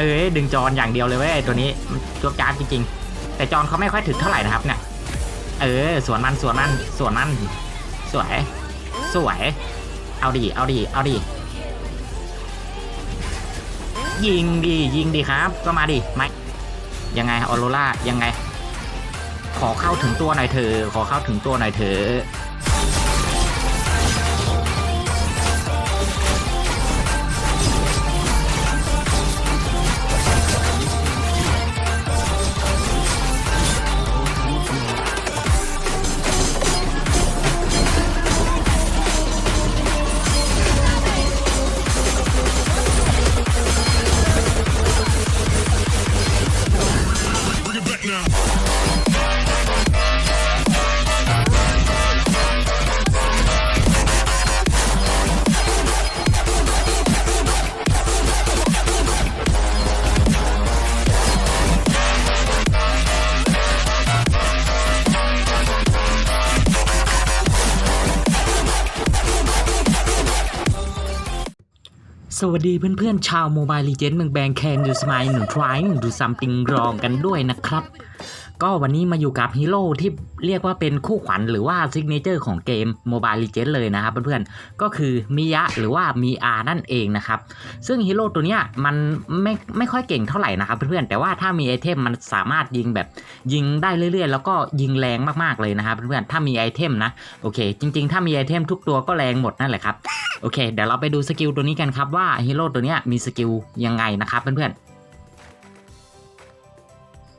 เอ้ยดึงจอนอย่างเดียวเลยเว้ยตัวนี้มัวจ้าบจริงๆ แต่จอนเขาไม่ค่อยถึกเท่าไหร่นะครับเนี่ยเออสวนมันสวนมันสวนมันสวยสวยเอาดีเอาดีเอาดียิงดียิงดีครับ ก็มาดิไม่ยังไงออโรล่ายังไง ขอเข้าถึงตัวหน่อยเถอขอเข้าถึงตัวหน่อยเถอ สวัสดีเพื่อนๆ ชาวโมบายลีเจนต์เมืองแบงแคนยูสมายหนุ่มทรายหนึ่งดูซัมติงรองกันด้วยนะครับ ก็วันนี้มาอยู่กับฮีโร่ที่เรียกว่าเป็นคู่ขวัญหรือว่าซิกเนเจอร์ของเกม Mobile Legends เลยนะครับเพื่อนๆ ก็คือมิยะหรือว่ามีอานั่นเองนะครับ ซึ่งฮีโร่ตัวเนี้ยมันไม่ไม่ค่อยเก่งเท่าไหร่นะครับเพื่อนๆ แต่ว่าถ้ามีไอเทมมันสามารถยิงแบบยิงได้เรื่อยๆ แล้วก็ยิงแรงมากๆเลยนะครับเพื่อนๆ ถ้ามีไอเทมนะโอเค จริงๆ ถ้ามีไอเทมทุกตัวก็แรงหมดนั่นแหละครับโอเคเดี๋ยวเราไปดูสกิลตัวนี้กันครับว่าฮีโร่ตัวเนี้ยมีสกิลยังไงนะครับเพื่อนๆ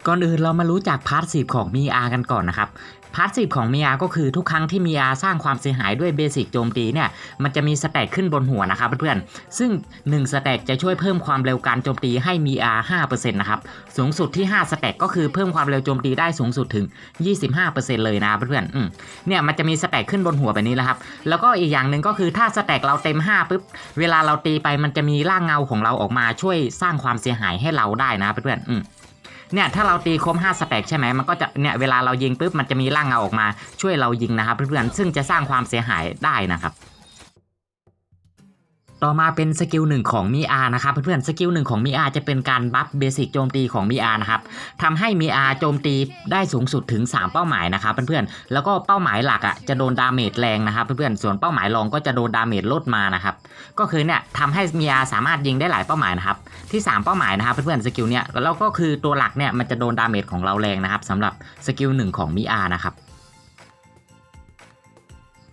ก่อนอื่นเรามารู้จักพาร์ทสีของมีอากันก่อนนะครับพาร์ทสีของมีอาก็คือทุกครั้งที่มีอาสร้างความเสียหายด้วยเบสิกโจมตีเนี่ยมันจะมีสแต็กขึ้นบนหัวนะครับเพื่อนๆซึ่ง 1 สแต็กจะช่วยเพิ่มความเร็วการโจมตีให้มีอา5%นะครับสูงสุดที่ 5 สแต็กก็คือเพิ่มความเร็วโจมตีได้สูงสุดถึง 25%เลยนะเพื่อนๆเนี่ยมันจะมีสแต็กขึ้นบนหัวแบบนี้แล้วครับแล้วก็อีกอย่างหนึ่งก็คือถ้าสแต็กเราเต็ม5ปุ๊บเวลาเราตีไปมันจะมีร่างเงาของเราออกมาช่วยสร้างความเสียหายให้เราได้นะเพื่อนๆ เนี่ยถ้าเราตีครบ5สเปกใช่ไหมมันก็จะเนี่ยเวลาเรายิงปุ๊บมันจะมีร่างเงาออกมาช่วยเรายิงนะครับเพื่อนๆซึ่งจะสร้างความเสียหายได้นะครับ ต่อมาเป็นสกิลหนึ่งของมีอานะครับเพื่อนๆสกิลหนึ่งของมีอาจะเป็นการบัฟเบสิกโจมตีของมีอานะครับทำให้มีอาโจมตีได้สูงสุดถึง 3 เป้าหมายนะครับเพื่อนๆแล้วก็เป้าหมายหลักอะจะโดนดาเมจแรงนะครับเพื่อนๆส่วนเป้าหมายรองก็จะโดนดาเมจลดมานะครับก็คือเนี่ยทำให้มีอาสามารถยิงได้หลายเป้าหมายนะครับที่ 3 เป้าหมายนะครับเพื่อนๆสกิลเนี่ยแล้วก็คือตัวหลักเนี่ยมันจะโดนดาเมจของเราแรงนะครับสำหรับสกิลหนึ่งของมิอานะครับ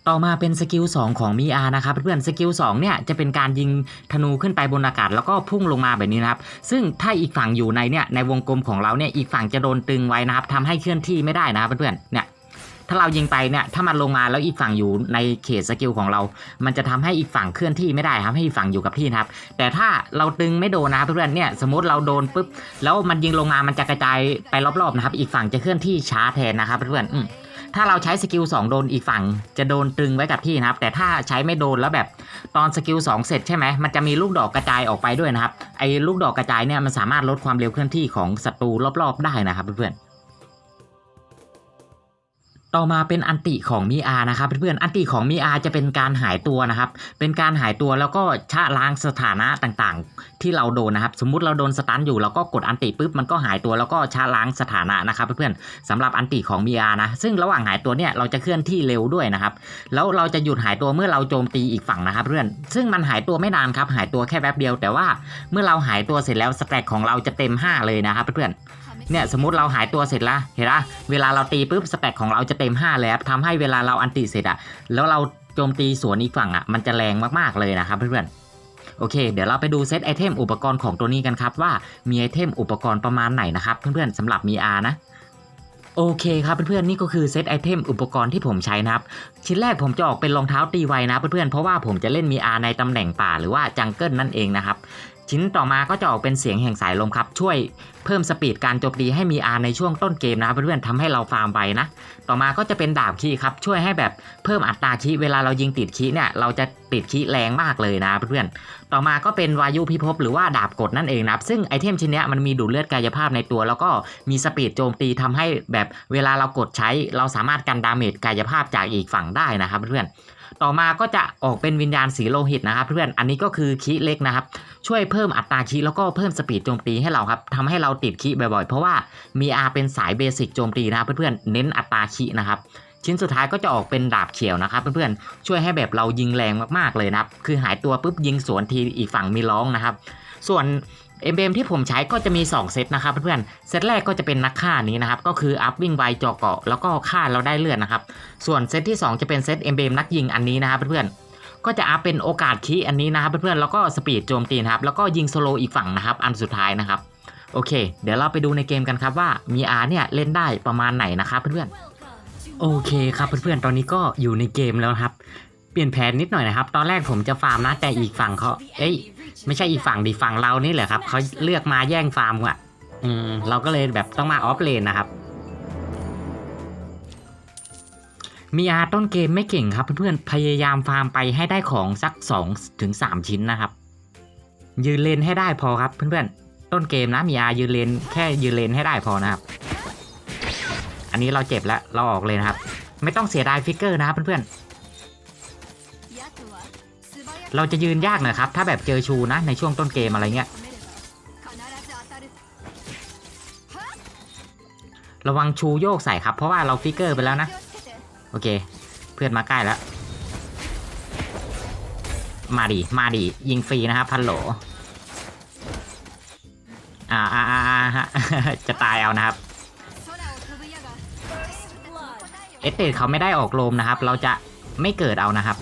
ต่อมาเป็นสกิล2ของมิอานะครับเพื่อนๆสกิล2เนี่ยจะเป็นการยิงธนูขึ้นไปบนอากาศแล้วก็พุ่งลงมาแบบนี้นะครับ ซึ่งถ้าอีกฝั่งอยู่ในเนี่ยในวงกลมของเราเนี่ยอีกฝั่งจะโดนตึงไว้นะครับทำให้เคลื่อนที่ไม่ได้นะครับเพื่อนๆเนี่ยถ้าเรายิงไปเนี่ยถ้ามันลงมาแล้วอีกฝั่งอยู่ในเขตสกิลของเรา มันจะทำให้อีกฝั่งเคลื่อนที่ไม่ได้ครับให้อีกฝั่งอยู่กับที่นะครับ แต่ถ้าเราตึงไม่โดนนะเพื่อนๆเนี่ยสมมติเราโดนปุ๊บแล้วมันยิงลงมามันจะกระจายไปรอบๆนะครับ อีกฝั่งจะเคลื่อนที่ช้าแทนนะครับเพื่อนๆอืม ถ้าเราใช้สกิล2โดนอีกฝั่ง จะโดนตรึงไว้กับที่นะครับ แต่ถ้าใช้ไม่โดนแล้วแบบตอนสกิล2เสร็จใช่ไหมมันจะมีลูกดอกกระจายออกไปด้วยนะครับไอ้ลูกดอกกระจายเนี่ยมันสามารถลดความเร็วเคลื่อนที่ของศัตรูรอบๆได้นะครับเพื่อนๆ ต่อมาเป็นอันติของมีอานะครับเพื่อนๆอันติของมีอาจะเป็นการหายตัวนะครับ เป็นการหายตัวแล้วก็ชะล้างสถานะต่างๆ ที่เราโดนนะครับ สมมุติเราโดนสตันอยู่เราก็กดอันติปุ๊บมันก็หายตัวแล้วก็ชะล้างสถานะนะครับเพื่อนๆสำหรับอันติของมีอานะซึ่งระหว่างหายตัวเนี่ยเราจะเคลื่อนที่เร็วด้วยนะครับ แล้วเราจะหยุดหายตัวเมื่อเราโจมตีอีกฝั่งนะครับ เพื่อนซึ่งมันหายตัวไม่นานครับหายตัวแค่แป๊บเดียว แต่ว่าเมื่อเราหายตัวเสร็จแล้วสแต็กของเราจะเต็ม 5 เลยนะครับเพื่อนๆ เนี่ยสมมติเราหายตัวเสร็จแล้วเห็นปะเวลาเราตีปุ๊บสแต็กของเราจะเต็ม5เลยครับทำให้เวลาเราอันติเสร็จอะแล้วเราโจมตีสวนอีกฝั่งอะมันจะแรงมากๆเลยนะครับเพื่อนๆโอเค เดี๋ยวเราไปดูเซตไอเทมอุปกรณ์ของตัวนี้กันครับ ว่ามีไอเทมอุปกรณ์ประมาณไหนนะครับ เพื่อนๆสำหรับมีอานะโอเคครับเพื่อนๆนี่ก็คือเซตไอเทมอุปกรณ์ที่ผมใช้นะครับ ชิ้นแรกผมจะออกเป็นรองเท้าตีไวนะเพื่อนๆ เพราะว่าผมจะเล่นมีอาในตำแหน่งป่าหรือว่าจังเกิลนั่นเองนะครับ ชิ้นต่อมาก็จะออกเป็นเสียงแห่งสายลมครับ ช่วยเพิ่มสปีดการโจมตีให้มีอาในช่วงต้นเกมนะเพื่อนๆทำให้เราฟาร์มไวนะ ต่อมาก็จะเป็นดาบคีครับ ช่วยให้แบบเพิ่มอัตราคีเวลาเรายิงติดคีเนี่ยเราจะติดคีแรงมากเลยนะเพื่อนๆ ต่อมาก็เป็นวายุพิภพหรือว่าดาบกดนั่นเองนะครับ ซึ่งไอเทมชิ้นเนี้ยมันมีดูดเลือดกายภาพในตัว แล้วก็มีสปีดโจมตีทำให้แบบเวลาเรากดใช้ เราสามารถกันดาเมจกายภาพจากอีกฝั่งได้นะครับเพื่อนๆต่อมาก็จะออกเป็นวิญญาณสีโลหิตนะครับเพื่อนอันนี้ก็คือคีเล็กนะครับ ช่วยเพิ่มอัตราคีแล้วก็เพิ่มสปีดโจมตีให้เราครับทำให้เราติดคีบ่อยๆ เพราะว่ามีอาเป็นสายเบสิกโจมตีนะครับเพื่อนๆเน้นอัตราคีนะครับชิ้นสุดท้ายก็จะออกเป็นดาบเขียวนะครับเพื่อนๆ ช่วยให้แบบเรายิงแรงมากๆเลยนะครับ คือหายตัวปุ๊บยิงสวนทีอีกฝั่งมีร้องนะครับ ส่วน เอ็มเมที่ผมใช้ก็จะมี 2 เซตนะครับเพื่อนๆ เซตแรกก็จะเป็นนักฆ่านี้นะครับ ก็คืออัพวิ่งไวเจาะเกาะแล้วก็ฆ่าเราได้เลือดนะครับ ส่วนเซตที่ 2 จะเป็นเซตเอ็มเมนักยิงอันนี้นะครับเพื่อนๆ ก็จะอัพเป็นโอกาสคีอันนี้นะครับเพื่อนๆ แล้วก็สปีดโจมตีนะครับ แล้วก็ยิงโซโลอีกฝั่งนะครับ อันสุดท้ายนะครับ โอเค เดี๋ยวเราไปดูในเกมกันครับว่ามีอาเนี่ยเล่นได้ประมาณไหนนะครับเพื่อนๆ โอเคครับเพื่อนๆ ตอนนี้ก็อยู่ในเกมแล้วครับ เปลี่ยนแผนนิดหน่อยนะครับ ตอนแรกผมจะฟาร์มนะ แต่อีกฝั่งเขาเอ้ย ไม่ใช่อีกฝั่งดิฝั่งเรานี่แหละครับเขาเลือกมาแย่งฟาร์มอะ อืม เราก็เลยแบบต้องมาออฟเลนนะครับ มีอาต้นเกมไม่เก่งครับเพื่อนๆ พยายามฟาร์มไปให้ได้ของสัก2ถึง3ชิ้นนะครับ ยืนเลนให้ได้พอครับเพื่อนๆ ต้นเกมนะมีอายืนเลนแค่ยืนเลนให้ได้พอนะครับ อันนี้เราเจ็บแล้วเราออกเลยนะครับ ไม่ต้องเสียดายฟิกเกอร์นะครับเพื่อนๆ เราจะยืนยากหนะครับ ถ้าแบบเจอชูนะ ในช่วงต้นเกมอะไรเงี้ย ระวังชูโยกใส่ครับ เพราะว่าเราฟิกเกอร์ไปแล้วนะ โอเค เพื่อนมาใกล้แล้ว มาดิ มาดิ ยิงฟรีนะครับ พันโหล อ่าอ่าอ่าฮะจะตายเอานะครับเอสเตดเขาไม่ได้ออกโลมนะครับ เราจะไม่เกิดเอานะครับ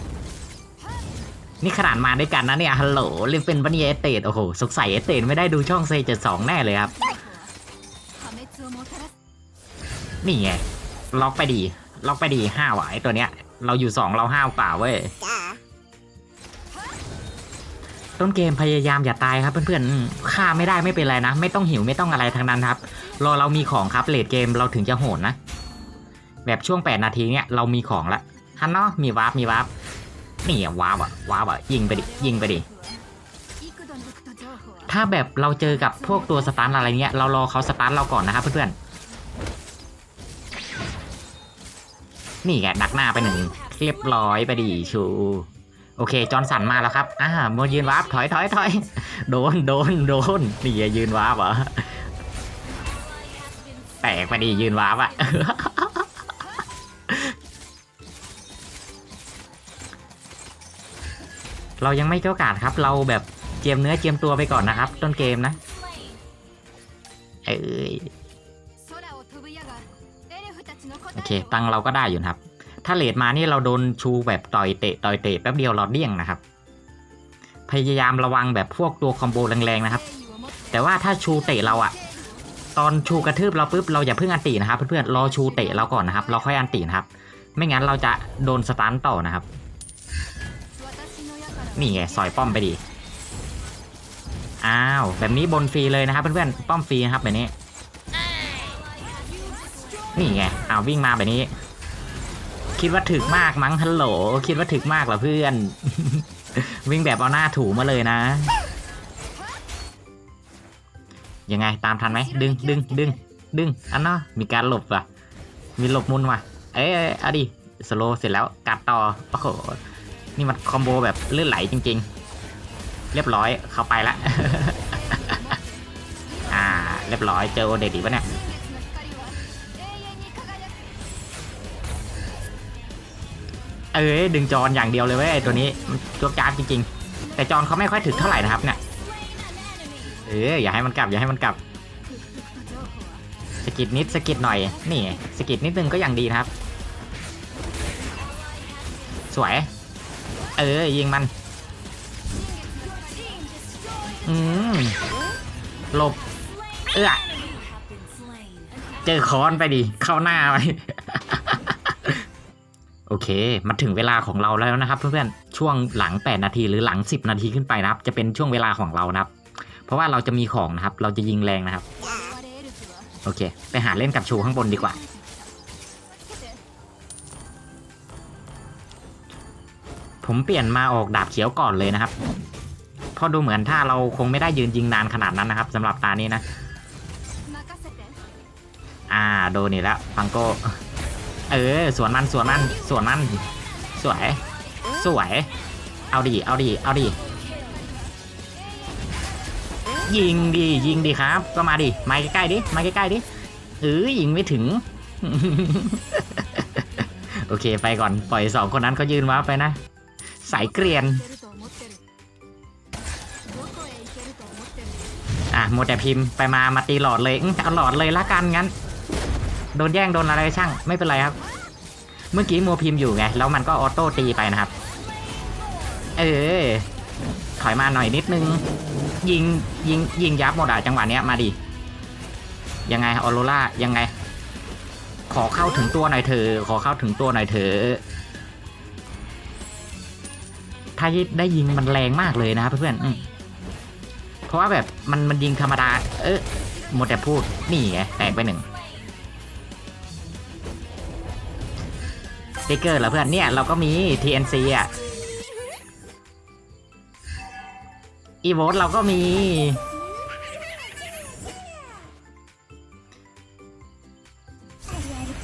นี่ขนาดมาด้วยกันนะเนี่ยฮัลโหลเรียกเป็นบันเยเอเตดโอ้โหสงสัยเอเตดไม่ได้ดูช่องเซจสองแน่เลยครับ นี่ไง ล็อกไปดี ล็อกไปดีห้าวะไอตัวเนี้ย เราอยู่สองเราห้าวเปล่าเว้ยต้นเกมพยายามอย่าตายครับเพื่อนๆฆ่าไม่ได้ไม่เป็นไรนะ ไม่ต้องหิวไม่ต้องอะไรทั้งนั้นครับ รอเรามีของครับเลดเกมเราถึงจะโหดนะ แบบช่วง 8 นาทีเนี้ยเรามีของละฮันเนาะมีวาร์ปมีวาร์ป นี่อะวาร์ปอะวาร์ปอะยิงไปดิยิงไปดิถ้าแบบเราเจอกับพวกตัวสตาร์ทอะไรเงี้ยเรารอเขาสตาร์ทเราก่อนนะครับเพื่อนๆนี่ไงดักหน้าไปหนึ่งเรียบร้อยไปดิชูโอเค จอนสันมาแล้วครับอ่าโมยืนวาร์ปถอยถอยถอยโดนโดนโดนนี่ยืนวาร์ปเหรอแตกไปดิยืนวาร์ปอะ เรายังไม่เจ้ากาดครับ เราแบบเจียมเนื้อเจียมตัวไปก่อนนะครับ ต้นเกมนะ เอ้ยโอเค ตังเราก็ได้อยู่ครับ ถ้าเลดมานี่เราโดนชูแบบต่อยเตะต่อยเตะแป๊บเดียวเราเดี้ยงนะครับ พยายามระวังแบบพวกตัวคอมโบแรงๆนะครับ แต่ว่าถ้าชูเตะเราอะตอนชูกระทืบเราปุ๊บเราอย่าเพิ่งอันตีนะครับ เพื่อนๆรอชูเตะเราก่อนนะครับ เราค่อยอันตีนะครับ ไม่งั้นเราจะโดนสตันต่อนะครับ นี่ไงสอยป้อมไปดิอ้าวแบบนี้บนฟรีเลยนะครับเพื่อนๆป้อมฟรีนะครับแบบนี้ นี่ไงอ้าววิ่งมาแบบนี้ คิดว่าถึกมากมั้งฮัลโหล คิดว่าถึกมากเหรอเพื่อน วิ่งแบบเอาหน้าถูมาเลยนะยังไงตามทันไหมดึงดึงดึงดึงอันเนาะมีการหลบว่ะ มีหลบมุนว่ะ เอ้ยเอาดิสโลเสร็จแล้วกัดต่อโอ้โห นี่มันคอมโบแบบเลื่อนไหลจริง ๆ เรียบร้อยเข้าไปละ อ่า เรียบร้อยเจอโอเดดีปะเนี่ยเอ้ยดึงจอนอย่างเดียวเลยเว้ยตัวนี้มันตัวจ้าจริงๆ แต่จอนเขาไม่ค่อยถึงเท่าไหร่นะครับเนี่ยเอออย่าให้มันกลับอย่าให้มันกลับสกิดนิดสกิดหน่อย นี่สกิดนิดนึงก็ยังดีนะครับ สวย เออยิงมัน อืมหลบ เออเจอคอนไปดิ เข้าหน้าไปโอเค มาถึงเวลาของเราแล้วนะครับ เพื่อนๆ ช่วงหลัง 8 นาทีหรือหลัง 10 นาทีขึ้นไปนะครับ จะเป็นช่วงเวลาของเรานะครับ เพราะว่าเราจะมีของนะครับ เราจะยิงแรงนะครับ โอเค ไปหาเล่นกับชูข้างบนดีกว่า ผมเปลี่ยนมาออกดาบเขียวก่อนเลยนะครับเพราะดูเหมือนถ้าเราคงไม่ได้ยืนยิงนานขนาดนั้นนะครับสำหรับตานี้นะ อ่าโดนนี่แล้วฟังโกเออสวนมันสวนมันสวนมันสวย สวย เอาดิเอาดิเอาดิยิงดิยิงดิครับก็มาดิมาใกล้ๆดิมาใกล้ๆดิเออยิงไม่ถึง โอเคไปก่อนปล่อยสองคนนั้นเขายืนว้าไปนะ สายเกรียน อะโมวแต่พิมพ์ไปมามาตีหลอดเลยเอาหลอดเลยละกันงั้น โดนแย่งโดนอะไรช่าง ไม่เป็นไรครับ เมื่อกี้โมวพิมพ์อยู่ไง แล้วมันก็ออโต้ตีไปนะครับ เออ ถอยมาหน่อยนิดนึง ยิงยิงยิงยับหมดอะจังหวะเนี้ยมาดิ ยังไงออโรล่ายังไง ขอเข้าถึงตัวหน่อยเถอะขอเข้าถึงตัวหน่อยเถอะ ถ้าได้ยิงมันแรงมากเลยนะครับเพื่อนๆอืมเพราะว่าแบบมันมันยิงธรรมดา เออหมดแต่พูดนี่ไงแตกไปหนึ่งสติ๊กเกอร์เหรอเพื่อนเนี่ยเราก็มี TNC อะอีโวตเราก็มี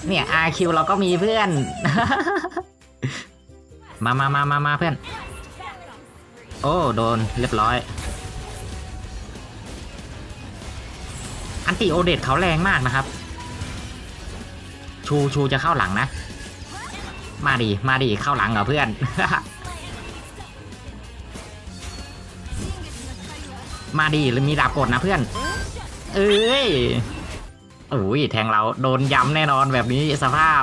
เนี่ย RQ เราก็มีเพื่อน มามามามามาเพื่อน โอ้ โดนเรียบร้อย อันติโอเดตเขาแรงมากนะครับ ชูชูจะเข้าหลังนะ มาดิมาดิเข้าหลังเหรอเพื่อน มาดิหรือมีดาบกดนะเพื่อน เอ้ยโอ้ยแทงเราโดนย้ำแน่นอนแบบนี้สภาพ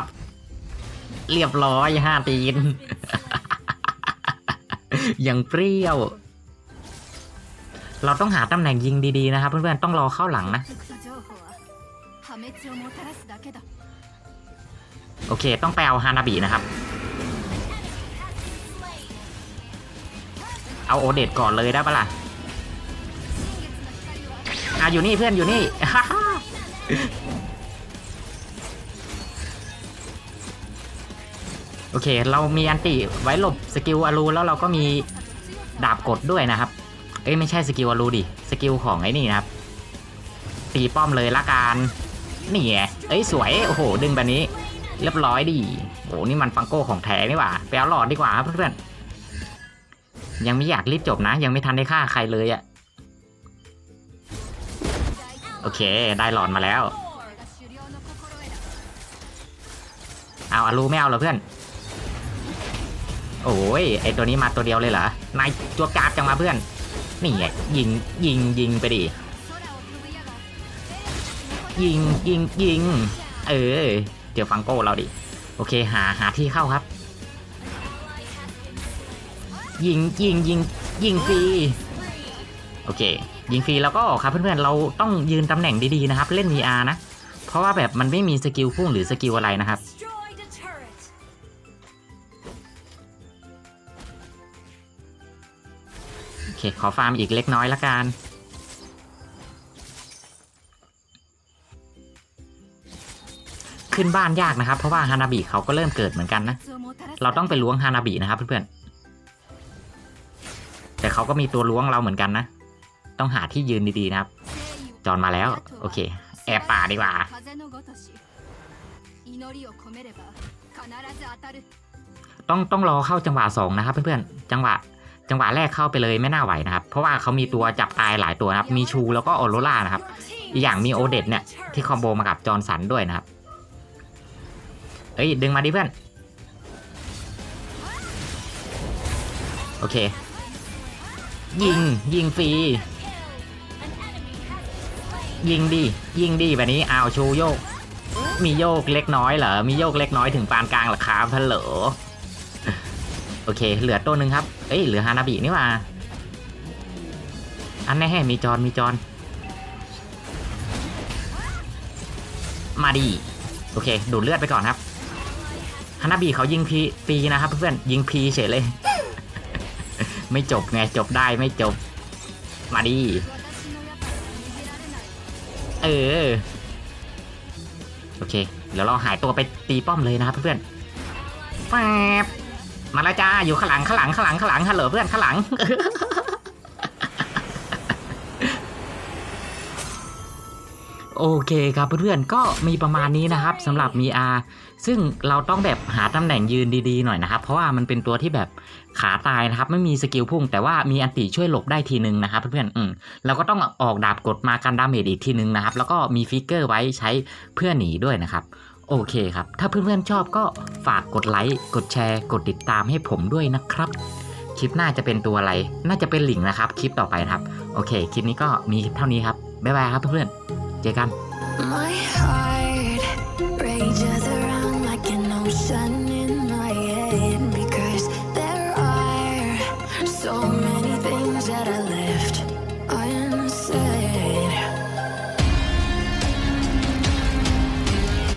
เรียบร้อยห้าตีน อย่างเปรี้ยว เราต้องหาตำแหน่งยิงดีๆนะครับเพื่อนๆต้องรอเข้าหลังนะ โอเค ต้องไปเอาฮานาบินะครับ เอาโอเดตก่อนเลยได้ปะล่ะอะอยู่นี่เพื่อนอยู่นี่ โอเค เรามีอันติไว้หลบสกิลอารูแล้วเราก็มีดาบกดด้วยนะครับ เอ้ยไม่ใช่สกิลอารูดิ สกิลของไอ้นี่นะครับ ตีป้อมเลยละกันนี่ไงเอ้ยสวย โอ้โห ดึงแบบนี้ เรียบร้อยดีโอ้นี่มันฟังโก้ของแท้นี่ว่าไปเอาหลอดดีกว่าครับเพื่อนยังไม่อยากรีบจบนะ ยังไม่ทันได้ฆ่าใครเลยอะโอเค ได้หลอดมาแล้ว เอาอารูไม่เอาเหรอเพื่อน โอ้ยไอตัวนี้มาตัวเดียวเลยเหรอนายตัวกราดจังมาเพื่อน นี่ไงยิงยิงยิงไปดิ ยิงยิงยิง เออ เดี๋ยวฟังโก้เราดิ โอเคหาหาที่เข้าครับ ยิงยิงยิงยิงฟรีโอเค ยิงฟรีแล้วก็ครับเพื่อนๆเราต้องยืนตำแหน่งดีๆนะครับ เล่น VR นะ เพราะว่าแบบมันไม่มีสกิลพุ่งหรือสกิลอะไรนะครับ ค ขอฟาร์มอีกเล็กน้อยละกัน ขึ้นบ้านยากนะครับ เพราะว่าฮานาบิเขาก็เริ่มเกิดเหมือนกันนะ เราต้องไปล้วงฮานาบินะครับเพื่อนๆ แต่เขาก็มีตัวล้วงเราเหมือนกันนะ ต้องหาที่ยืนดีๆนะครับ จอนมาแล้ว โอเค แอบป่าดีกว่า ต้องต้องรอเข้าจังหวะสองนะครับเพื่อนๆ จังหวะ จังหวะแรกเข้าไปเลยไม่น่าไหวนะครับ เพราะว่าเขามีตัวจับตายหลายตัวนะครับ มีชูแล้วก็ออโรล่านะครับ อีกอย่างมีโอเดตเนี่ยที่คอมโบมากับจอร์นสันด้วยนะครับ เอ้ยดึงมาดิเพื่อน โอเค ยิงยิงฟรียิงดิยิงดิแบบนี้อ้าวชูโยก มีโยกเล็กน้อยเหรอ มีโยกเล็กน้อยถึงปานกลางหรอครับฮัลโหล โอเค เหลือตัวหนึ่งครับ เอ้ยเหลือฮานาบินี่ว่า อันแน่มีจอนมีจอน มาดี โอเค ดูดเลือดไปก่อนครับ ฮานาบีเขายิงพีปีนะครับเพื่อนยิงพีเฉยเลย ไม่จบไงจบได้ไม่จบ มาดี เออ โอเค เดี๋ยวเราหายตัวไปตีป้อมเลยนะครับเพื่อนแป๊บ มาแล้วจ้าอยู่ข้างหลังข้างหลังข้างหลังข้างหลังฮัลโหลเพื่อนข้างหลัง โอเคครับเพื่อนๆก็มีประมาณนี้นะครับสำหรับมีอาซึ่งเราต้องแบบหาตำแหน่งยืนดีๆหน่อยนะครับ เพราะว่ามันเป็นตัวที่แบบขาตายนะครับ ไม่มีสกิลพุ่ง แต่ว่ามีอันติช่วยหลบได้ทีนึงนะครับเพื่อนๆอืมเราก็ต้องออกดาบกดมากันดาเมจอีกทีนึงนะครับ แล้วก็มีฟิกเกอร์ไว้ใช้เพื่อหนีด้วยนะครับ โอเคครับ ถ้าเพื่อนๆชอบก็ฝากกดไลค์ กดแชร์ กดติดตามให้ผมด้วยนะครับ คลิปหน้าจะเป็นตัวอะไร น่าจะเป็นหลิงนะครับ คลิปต่อไปนะครับ โอเค คลิปนี้ก็มีเท่านี้ครับ บ๊ายบายครับเพื่อนๆ เจอกัน My heart rages around like an ocean